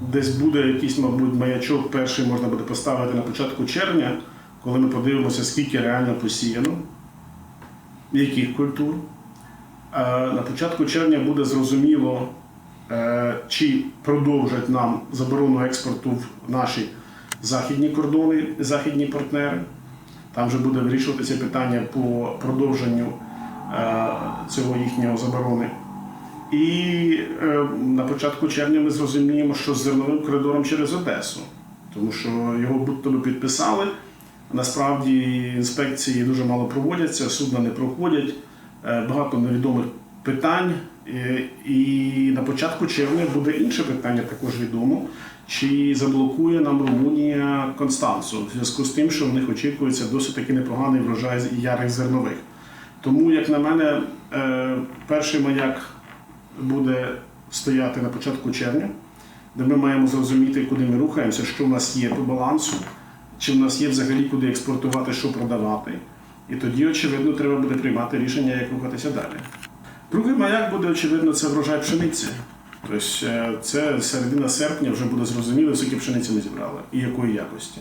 десь буде якийсь, мабуть, маячок перший можна буде поставити на початку червня, коли ми подивимося, скільки реально посіяно, яких культур. На початку червня буде зрозуміло, е, чи продовжать нам заборону експорту в наші західні кордони, західні партнери. Там вже буде вирішуватися питання по продовженню е, цього їхнього заборони. І е, на початку червня ми зрозуміємо, що з зерновим коридором через Одесу, тому що його будь-то би підписали. Насправді інспекції дуже мало проводяться, судна не проходять, е, багато невідомих питань. Е, І на початку червня буде інше питання, також відомо, чи заблокує нам Румунія Констанцу в зв'язку з тим, що в них очікується досить таки непоганий врожай ярих зернових. Тому, як на мене, е, перший маяк буде стояти на початку червня, де ми маємо зрозуміти, куди ми рухаємося, що в нас є по балансу, чи в нас є взагалі куди експортувати, що продавати. І тоді, очевидно, треба буде приймати рішення, як рухатися далі. Другий маяк буде, очевидно, це врожай пшениці. Тобто е, це середина серпня вже буде зрозуміло, скільки пшениці ми зібрали і якої якості.